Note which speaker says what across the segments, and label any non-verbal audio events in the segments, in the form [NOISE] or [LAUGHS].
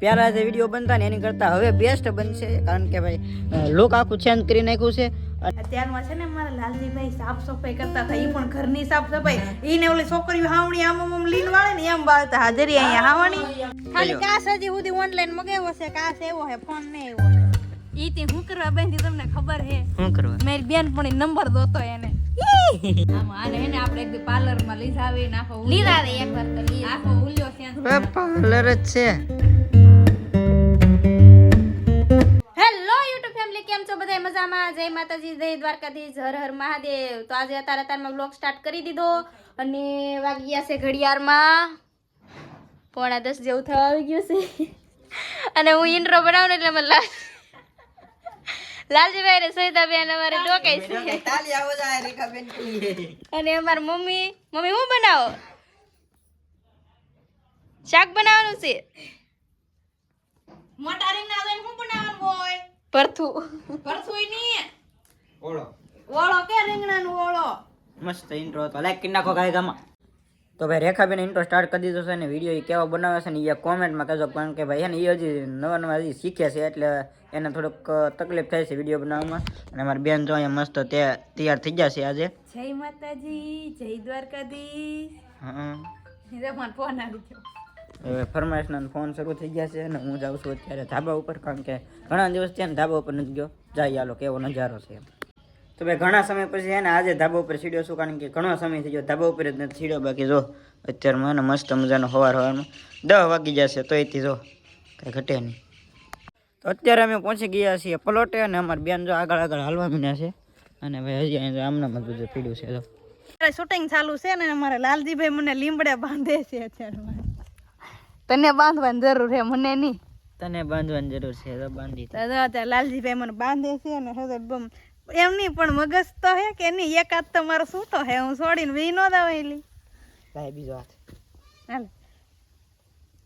Speaker 1: પહેલા જે વીડિયો બનતા ને એની કરતા હવે બેસ્ટ બનશે કારણ કે ભાઈ લુક આખું ચેન્જ કરી નાખ્યું છે.
Speaker 2: અત્યારમાં છે ને મારા લાલજીભાઈ સાફ સફાઈ કરતા હતા એ પણ ઘરની સાફ સફાઈ ઈને ઓલી છોકરીઓ હાવણી આમ આમ લીન વાળે ને એમ બાળતા હાજરી અહીંયા હાવણી. ખાલી કાસ હજી સુધી ઓનલાઈન મગાવ્યો છે? કાસ એવો હે ફોન ને એવો ઈ તે હું કરવા બેંધી તમને ખબર હે
Speaker 1: શું કરવા?
Speaker 2: મારી બેન પણ નંબર દોતો એને.
Speaker 3: આમાં આને હેને આપણે એક પાર્લરમાં લીધા આવી નાખો
Speaker 2: લીધા દે એક વાર તો લીધા
Speaker 3: આખો ઉલ્યો છે
Speaker 1: પાર્લર જ છે.
Speaker 2: કેમ છો? બધા મજામાં? જય માતાજી જય દ્વારકાધીશ હર હર મહાદેવ. તો આજે અત્યારે અત્યારમાં બ્લોગ સ્ટાર્ટ કરી દીધો અને વાગી ગયા છે ઘડિયાળમાં. પોણા દસ જેવું થવા આવી ગયું છે. અને હું ઇન્ટ્રો બનાવું એટલે મને લાલ લાલજીભાઈ ને સવિતા બેન અમારે ટોકાય છે. અને અમાર મમ્મી મમ્મી હું બનાવો? શાક બનાવવાનું છે?
Speaker 3: મોટા રીંગ ના હું બનાવવાનું હોય?
Speaker 2: ભરથું
Speaker 3: પરથુ. ની
Speaker 1: ઓળો.
Speaker 3: ઓળો કે રીંગણાનું ઓળો?
Speaker 1: મસ્ત ઇન્ટ્રો હતો. લાઈક કરી નાખો ગાય ગામાં તો ભાઈ રેખાબેન ઇન્ટ્રો સ્ટાર્ટ કરી દીધો છે ને વીડિયો એ કેવો બનાવે છે ને એ કોમેન્ટમાં કહેજો. કારણ કે ભાઈ છે ને એ હજી નવા નવા હજી શીખે છે એટલે એને થોડુંક તકલીફ થાય છે વીડિયો બનાવવામાં. અને મારી બેન જો અહીંયા મસ્ત તે તૈયાર થઈ ગયા છે આજે.
Speaker 2: જય માતાજી જય દ્વારકાધીશ.
Speaker 1: હા.
Speaker 2: ફોન આવી ગયો.
Speaker 1: હવે ફરમાઈશના ફોન શરૂ થઈ ગયા છે અને હું જાઉં છું અત્યારે ધાબા ઉપર, કારણ કે ઘણા દિવસ ત્યાં ધાબા ઉપર નથી ગયો. જાય હાલો કેવો નજારો છે તો ભાઈ, ઘણા સમય પછી છે ને આજે ધાબા ઉપર સીડ્યો છું, કારણ કે ઘણો સમય થઈ ગયો. ધાબા ઉપર જ નથી સીડ્યો, બાકી જો અત્યારમાં ને મસ્ત મજાનો હવાર હવારમાં દહ વાગી જશે તો એથી જો કાંઈ ઘટે નહીં. તો અત્યારે અમે પહોંચી ગયા છીએ પલોટે અને અમારી બેન જો આગળ આગળ હાલવા મીના છે. અને ભાઈ, હજી અહીંયા આમનામ બધું પીડ્યું છે
Speaker 2: તો શૂટિંગ ચાલુ છે ને, અમારે લાલજીભાઈ મને લીમડે બાંધે છે અત્યારે તને બાંધવાની જરૂર છે મને નહીં.
Speaker 1: તને બાંધવાની જરૂર છે તો બાંધી
Speaker 2: તો લાલજીભાઈ મને બાંધે છે ને હવે બમ એમ નહીં પણ મગજ તો હે કે નહીં એકાદ તો મારો સૂતો હે હું છોડીને વી નો દાવેલી
Speaker 1: ભાઈ બીજો હાથ.
Speaker 2: હાલ.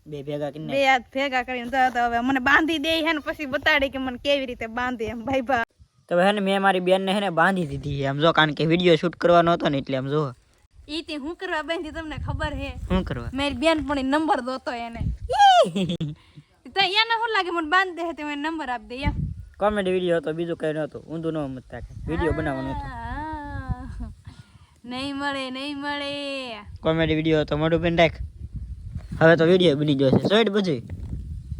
Speaker 1: બે ભેગા કરીને
Speaker 2: બે હાથ ભેગા કરીને તો તો હવે મને બાંધી દે હે ને પછી બતાડે કે મને કેવી રીતે બાંધે એમ ભાઈ ભા.
Speaker 1: તો હે ને મેં મારી બેનને હે ને બાંધી દીધી છે. આમ જો કારણ કે વીડિયો શૂટ કરવાનો હતો ને એટલે આમ જો.
Speaker 2: ઈ તે હું કરવા બાંધી તમને ખબર હે?
Speaker 1: હું કરવા?
Speaker 2: મેરી બેન પણ નંબર દોતો એને. [LAUGHS] તો એને શું લાગે? મને બાંધ દે તે નંબર આપ દે યા.
Speaker 1: કોમેડી વિડિયો હતો બીજું કઈ નહોતું. ઊંધું ન મતતા વિડિયો બનાવવાનો હતો.
Speaker 2: નહીં મળે નહીં મળે.
Speaker 1: કોમેડી વીડિયો હતો. મોઢું પેન રાખ. હવે તો વીડિયો બની ગયો છે. સોઈડ બધું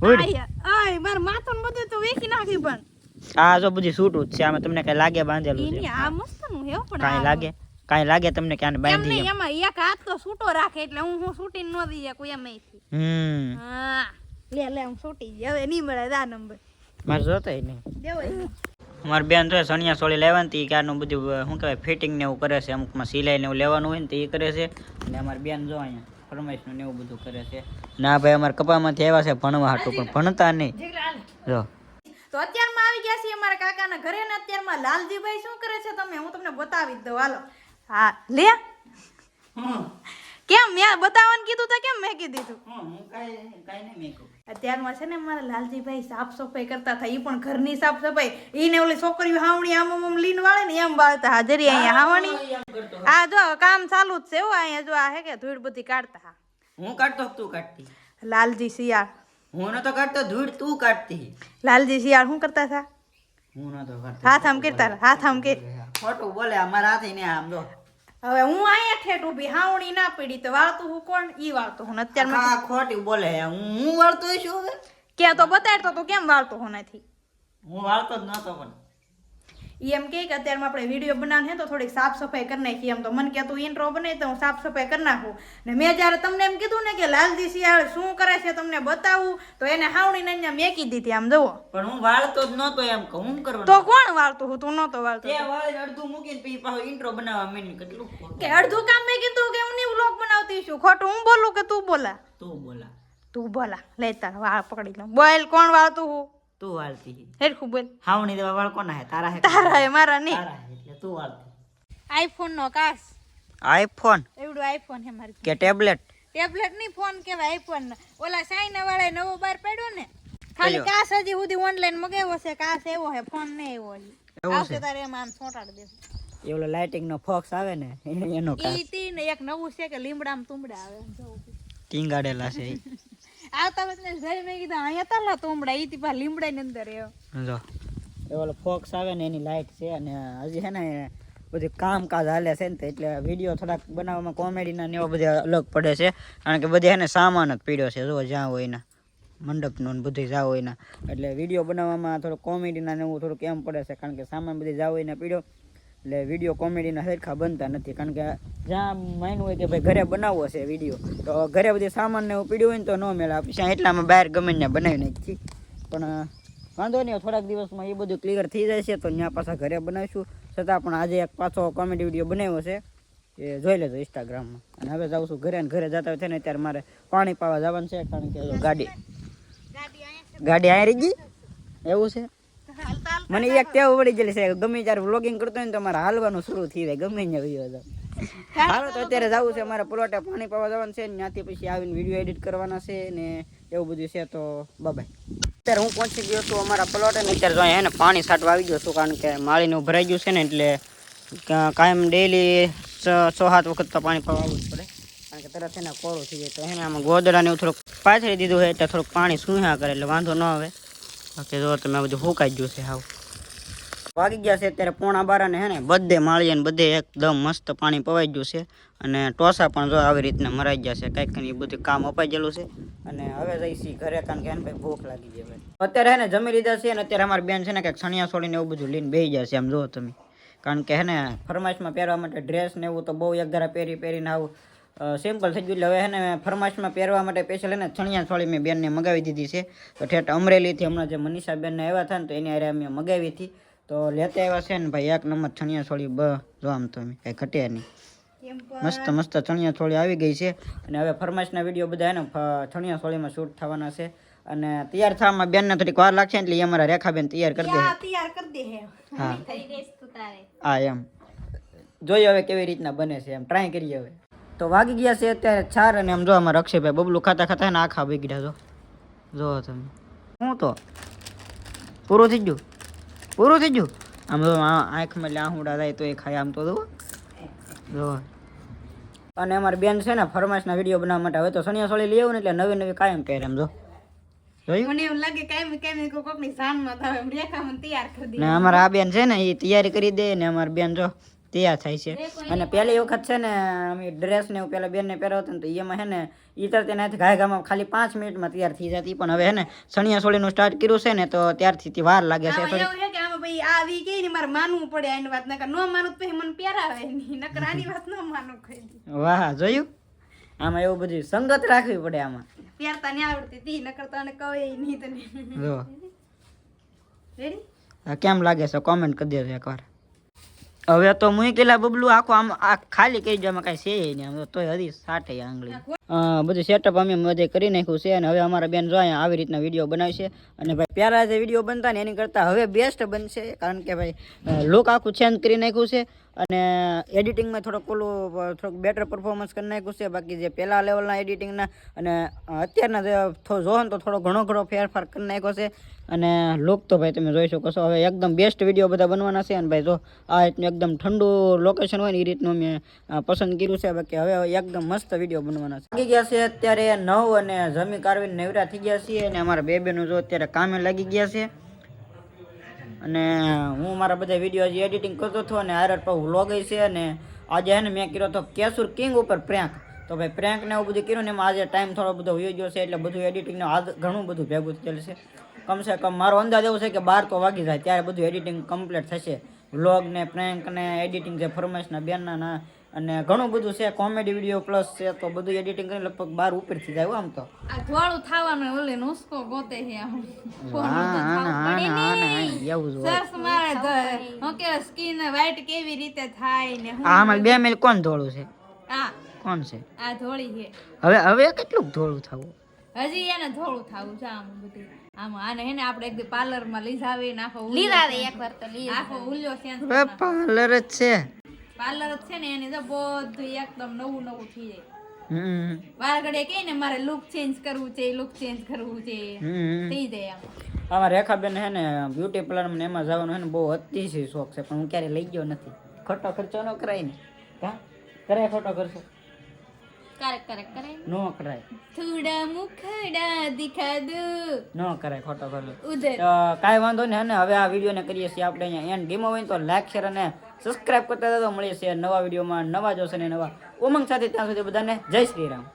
Speaker 1: ઓય
Speaker 2: આય માથું બધું તો વેખી નાખી પણ.
Speaker 1: આ જો બધી સૂટ છે. આમાં તમને કઈ લાગે બાંધેલું છે?
Speaker 2: આ મસ્તનું હે પણ
Speaker 1: કઈ લાગે? કાંઈ લાગે તમને કે આને બાંધી એમાં?
Speaker 2: એક હાથ તો છૂટો રાખે એટલે હું હું છૂટી ન દઈ શકું એમ અહીંથી.
Speaker 1: હમ.
Speaker 2: હા. લે લે હું છૂટી ગઈ. હવે નહીં મળે આ નંબર.
Speaker 1: મારે જોતો નહીં.
Speaker 2: દેવો.
Speaker 1: અમારી બેન તો સણિયા સોળી લેવાની કે આનું બધું શું કહેવાય ફિટિંગ ને એવું કરે છે અમુકમાં સિલાઈ ને એવું લેવાનું હોય ને તે એ કરે છે. અને અમારી બેન જો અહીંયા ફરમાઈશનું ને એવું બધું કરે છે. ના ભાઈ અમારા કપામાંથી આવ્યા છે ભણવા હાટું પણ ભણતા નહીં. જો.
Speaker 2: તો અત્યારમાં આવી ગયા છીએ અમારા કાકાના ઘરે ને અત્યારમાં લાલજીભાઈ શું કરે છે તમે? હું તમને બતાવી દઉં. હાલો. હા લે કેમ? મેં બતાવવાનું કીધું તો કેમ મેં કીધું તું અત્યારમાં છે ને મારા લાલજીભાઈ સાફ સફાઈ કરતા હતા. એ પણ ઘરની સાફ સફાઈ એને ઓલી છોકરીઓ હાવણી આમ આમ લીન વાળે ને એમ બાળતા હાજરી અહીંયા હાવણી. આ જો કામ ચાલુ જ છે હો અહીંયા જો આ હે કે ધૂળ બધી કાઢતા હું
Speaker 1: કાઢતો તું કાઢતી?
Speaker 2: લાલજી શિયાળ.
Speaker 1: હું નતો કાઢતો ધૂળ તું કાઢતી.
Speaker 2: લાલજી શિયાળ શું કરતા હતા?
Speaker 1: હું નતો કાઢતો
Speaker 2: હાથ આમ કરતા હાથ આમ કે
Speaker 1: ખોટું બોલે અમારા હાથ ને આમ જો.
Speaker 2: હવે હું અહીંયા ઠેઠ ઊભી હાવણી ના પડી તો વાળતું હું કોણ? ઈ વાળતું હું અત્યારમાં
Speaker 1: આ ખોટી બોલે હું હું વાળતો છું હવે?
Speaker 2: કે તો બતાડતો તો કેમ વાળતો હું નથી?
Speaker 1: હું વાળતો જ નતો પણ.
Speaker 2: એમ કે કે અત્યારમાં આપણે વીડિયો બનાવવાનો ને તો થોડીક સાફ સફાઈ કરી નાખીએ એમ તો મને કે તું ઇન્ટ્રો બનાવી તો હું સાફ સફાઈ કરી નાખું. ને મેં જ્યારે તમને એમ કીધું ને કે લાલજી શિયાળ શું કરે છે તમને બતાવું તો એને હાવણી ને અહીંયા મેકી દીધી. આમ જુઓ.
Speaker 1: પણ હું વાળતો જ નતો એમ કે હું કરવાનું?
Speaker 2: તો કોણ વાળતું હું તું નહોતો વાળતો.
Speaker 1: તે વાળીને અડધું મૂકીને પછી પાછો ઇન્ટ્રો બનાવવા મેં કેટલું
Speaker 2: કે અડધું કામ મેં કીધું કે હું નહીં વ્લોગ બનાવતી છું. ખોટું હું બોલું કે તું બોલા?
Speaker 1: તું બોલા.
Speaker 2: તું બોલા. લે તાર વાળ પકડી લો. બોલ કોણ વાળતું હું
Speaker 1: તું વાળતી
Speaker 2: હેરખું બોલ.
Speaker 1: હાવણી દેવા વાળ કોના હે? તારા હે
Speaker 2: તારા હે મારા નહીં.
Speaker 1: તારા હે એટલે તું વાળતી
Speaker 2: આઈફોન નો કાસ.
Speaker 1: આઈફોન?
Speaker 2: એવડું આઈફોન હે મારી
Speaker 1: કે ટેબ્લેટ?
Speaker 2: ટેબ્લેટ નહીં ફોન કેવાય આઈફોન ઓલા સાઈના વાળા નવો બાર પડ્યો ને? ખાલી? કાસ હજી સુધી ઓનલાઈન મગાવ્યો છે કાસ એવો હે ફોન ને એવો
Speaker 1: હે
Speaker 2: આવશે તારે એમાં આમ છોટાડ દે
Speaker 1: એવલો લાઇટિંગ નો ફોક્સ આવે ને એનો કાસ
Speaker 2: ઈ તી ને એક નવું છે કે લીમડામ તુંબડા આવે.
Speaker 1: ટીંગાડેલા છે.
Speaker 3: આવતા વખતે જઈ મેં કીધું અહીંયા તાલા તોમડા ઈ તીપા લીમડા ની અંદર એવો
Speaker 1: જો. એ ઓલો ફોક્સ આવે ને એની લાઇટ છે અને હજી હે ને બધી કામકાજ હાલે છે ને તો એટલે વીડિયો થોડાક બનાવવામાં કોમેડીના ને એવા બધા અલગ પડે છે. કારણ કે બધે એને સામાન જ પીડ્યો છે જો જ્યાં હોય એના. મંડપનો ને બધું જાવ હોય એટલે વીડિયો બનાવવામાં થોડું કોમેડીના ને એવું થોડુંક એમ પડે છે કારણ કે સામાન બધી જાવ હોય ને પીડ્યો. એટલે વીડિયો કોમેડીના સરખા બનતા નથી. કારણ કે જ્યાં માન્યું હોય કે ભાઈ ઘરે બનાવવો છે વીડિયો તો ઘરે બધી સામાન ને એવું પીડ્યું હોય ને તો ન મેળે આપણે એટલામાં બહાર ગમે ત્યાં બનાવી નાખી પણ વાંધો નહીં થોડાક દિવસમાં એ બધું ક્લિયર થઈ જાય છે તો ત્યાં પાછા ઘરે બનાવીશું. છતાં પણ આજે એક પાછો કોમેડી વીડિયો બનાવ્યો છે એ જોઈ લેજો ઇન્સ્ટાગ્રામમાં અને હવે જાઉં છું ઘરે ઘરે જતા હોય છે ને ત્યારે મારે પાણી પાવા જવાનું છે કારણ કે ગાડી ગાડી અહીં રહી ગઈ? એવું છે? મને એક ટેવ પડી ગયેલી છે, ગમે ત્યારે વ્લોગિંગ કરતો હોય ને તો મારે હાલવાનું શરૂ થઈ જાય, ગમે ત્યાં વીડિયો જાવ હાલો તો અત્યારે જવું છે, મારે પ્લોટે પાણી પાવા જવાનું છે ને ત્યાંથી પછી આવીને વીડિયો એડિટ કરવાના છે ને એવું બધું છે તો બાય અત્યારે હું પહોંચી ગયો છું અમારા પ્લોટે ને અત્યારે જો એને ને પાણી છાંટવા આવી ગયો છું, કારણ કે માળીનું ભરાઈ ગયું છે ને એટલે કાયમ ડેલી છ સાત વખત તો પાણી પાવા આવવું જ પડે, કારણ કે તરત એને કોરું થઈ જાય તો એને આમાં ગોદડા ને એવું થોડુંક પાથરી દીધું હોય એટલે થોડુંક પાણી સૂહ્યા કરે, એટલે વાંધો ન આવે. બાકી જો તમે બધું ફૂંકાઈ ગયું છે હાવ. વાગી ગયા છે અત્યારે પોણા બાર ને હે ને બધે માળીએ ને બધે એકદમ મસ્ત પાણી પવાઈ ગયું છે. અને ટોસા પણ જો આવી રીતના મરાઈ ગયા છે. કંઈક એ બધું કામ અપાઈ ગયેલું છે. અને હવે જઈશી ઘરે, કારણ કે એને ભાઈ ભૂખ લાગી ગઈ અત્યારે હે ને જમી લીધા છે અને અત્યારે અમારી બેન છે ને કંઈક છણિયા છોડીને એવું બધું લઈને બેસી જાય છે, આમ જુઓ તમે. કારણ કે હે ને ફરમાઈશમાં પહેરવા માટે ડ્રેસ ને એવું તો બહુ એક ધારા પહેરી પહેરીને આવું સિમ્પલ થઈ ગયું. એટલે હવે હે ને ફરમાઈશમાં પહેરવા માટે સ્પેશિયલ એને છણિયા છોડી મેં બેનને મગાવી દીધી છે. તો ઠેઠ અમરેલીથી હમણાં જે મનીષા બેનને આવ્યા હતા ને તો એની હારે અમે મગાવી હતી. તો લેતા આવ્યા છે ને ભાઈ એક નંબર છણિયા છોડી બ જો આમ તો અમે કાંઈ ઘટે નહીં. મસ્ત મસ્ત ચણિયા છોડી આવી ગઈ છે. અને હવે ફરમાઈશના વીડિયો બધા એને ને ચણિયા છોડીમાં શૂટ થવાના છે. અને તૈયાર થવામાં બેનને થોડીક વાર લાગશે ને એટલે એ અમારા રેખાબેન તૈયાર કરી દે.
Speaker 3: તૈયાર કરી દે હા.
Speaker 1: હા. એમ. જોઈએ હવે કેવી રીતના બને છે એમ. ટ્રાય કરીએ હવે. તો વાગી ગયા છે અત્યારે ચાર અને એમ જો અમારા અક્ષયભાઈ બબલું ખાતા ખાતા ને આખા બગડ્યા જો જો તમે. હું તો? પૂરું થઈ ગયું? પૂરું થઈ ગયું? આમ તો આંખમાં લાહુડા થાય તો એ ખાય આમ તો જો. અને અમારી બેન છે ને ફરમાશના વીડિયો બનાવવા માટે હવે તો સણિયા સોળી લઈ આવું ને એટલે નવી નવી કાયમ પહેરે એમ જો. અમારા આ બેન છે ને એ તૈયારી કરી દે ને અમારી બેન જો તૈયાર થાય છે. અને પહેલી વખત છે ને અમે ડ્રેસ ને એવું પેલા બેનને પહેરાવતા ને તો એમાં છે ને એ તો એનાથી ઘાય ઘામાં ખાલી પાંચ મિનિટમાં તૈયાર થઈ જતી. પણ હવે છે ને સણિયા સોળીનું સ્ટાર્ટ કર્યું છે ને તો ત્યારથી તી વાર લાગે છે. થોડી
Speaker 3: કે આમાં ભાઈ આવી વી કે ને મારે માનવું પડે એની વાત. નકર નો માનું તો પછી મને પહેરાવે નહીં. નકર આની વાત ન માનું
Speaker 1: વાહ જોયું? આમાં એવું બધું સંગત રાખવી પડે આમાં.
Speaker 3: પહેરતા નહીં આવડતી તી નકર કહે નહીં તને.
Speaker 1: જો.
Speaker 3: રેડી
Speaker 1: કેમ લાગે છે? કોમેન્ટ કરી દેજો એકવાર. હવે તો મૂકેલા બબલું આખું આમ આ ખાલી કહી દો કાંઈ છે નહીં. તો તોય હજી સાટે આંગળી. બધું સેટઅપ અમે બધે કરી નાખ્યું છે અને હવે અમારા બેન જો આવી રીતના વીડિયો બનાવશે. અને ભાઈ પહેલાં જે વીડિયો બનતા ને એની કરતાં હવે બેસ્ટ બનશે. કારણ કે ભાઈ લુક આખું ચેન્જ કરી નાખ્યું છે. અને એડિટિંગમાં થોડોક ઓલું, થોડુંક બેટર પરફોર્મન્સ કરી નાખ્યું છે. બાકી જે પહેલાં લેવલના એડિટિંગના અને અત્યારના જે જોવો ને તો થોડો ઘણો ઘણો ફેરફાર કરી નાખ્યો છે. અને લુક તો ભાઈ તમે જોઈ શકો છો. હવે એકદમ બેસ્ટ વીડિયો બધા બનવાના છે. અને ભાઈ જો આ રીતનું એકદમ ઠંડુ લોકેશન હોય ને એ રીતનું મેં પસંદ કર્યું છે. બાકી હવે એકદમ મસ્ત વીડિયો બનવાના છે. લાગી ગયા છે અત્યારે નવ અને જમી કારવીને નેવરા થઈ ગયા છીએ. અને અમારા બે બેનું જો અત્યારે કામે લાગી ગયા છે. અને હું મારા બધા વીડિયો હજી એડિટિંગ કરતો હતો અને આરર પર વ્લોગ છે અને આજે હે ને મેં કર્યો તો કેસુર કિંગ ઉપર પ્રેન્ક તો ભાઈ પ્રેન્ક ને એવું બધું કર્યું ને એમાં આજે ટાઈમ થોડો બધો વયો ગયો છે એટલે બધું એડિટિંગને આ ઘણું બધું ભેગું થયેલું છે. કમસે કમ મારો અંદાજ એવો છે કે બાર તો વાગી જાય, ત્યારે બધું એડિટિંગ કમ્પ્લીટ થશે. વ્લોગ ને પ્રેન્ક ને એડિટિંગ જે ફરમાઈશના બેનના અને ઘણું બધું છે કોમેડી વીડિયો પ્લસ છે તો બધું એડિટિંગ કરી લગભગ બાર ઉપરથી જાય આમ તો.
Speaker 3: આ ધોળું થવાનું ઓલે ગોતે છે આમ. સરસ મારે ધ- હું કે સ્કિન વ્હાઈટ કેવી રીતે થાય ને
Speaker 1: આ આમાં બે મિલ કોણ ધોળું છે?
Speaker 3: આ
Speaker 1: કોણ છે?
Speaker 3: આ ધોળી છે.
Speaker 1: હવે હવે કેટલું ધોળું થવું?
Speaker 3: હજી એને ધોળું થવું છે આમ બધું. આમ આને હે ને આપણે એક પાર્લરમાં લીધાવી નાખો ને આખો
Speaker 2: વાર તો લીધા
Speaker 3: આખો ઉલ્યો છે
Speaker 1: પાર્લર જ છે.
Speaker 3: પાર્લર જ છે ને એની તો બધું એકદમ નવું નવું થઈ જાય. વારગડે કે ને મારે લુક ચેન્જ કરવું છે લુક ચેન્જ કરવું છે થઈ જાય આમ
Speaker 1: આમાં રેખાબેન હે ને બ્યુટી પાર્લર ને એમાં જવાનું હે ને બહુ અતિશય શોખ છે પણ હું ક્યારે લઈ ગયો નથી. ખોટો ખર્ચો ન કરાય ને. હા કરે ખોટો ખર્ચો?
Speaker 2: ક્યારેક ક્યારેક કરે
Speaker 1: નો. કરાય.
Speaker 2: થોડા મુખડા દિખા દો
Speaker 1: નો કરાય ખોટો ખોટો
Speaker 2: ઉધર.
Speaker 1: તો વાંધો અને હવે આ વિડીયોને કરીએ છીએ આપણે અહીંયા. એન્ડ ગેમ હોય તો લાઈક શેર અને સબસ્ક્રાઇબ કરતા તો મળીએ છીએ નવા વિડીયોમાં. નવા જોશે ને નવા ઉમંગ સાથે. ત્યાં સુધી બધાને જય શ્રી રામ.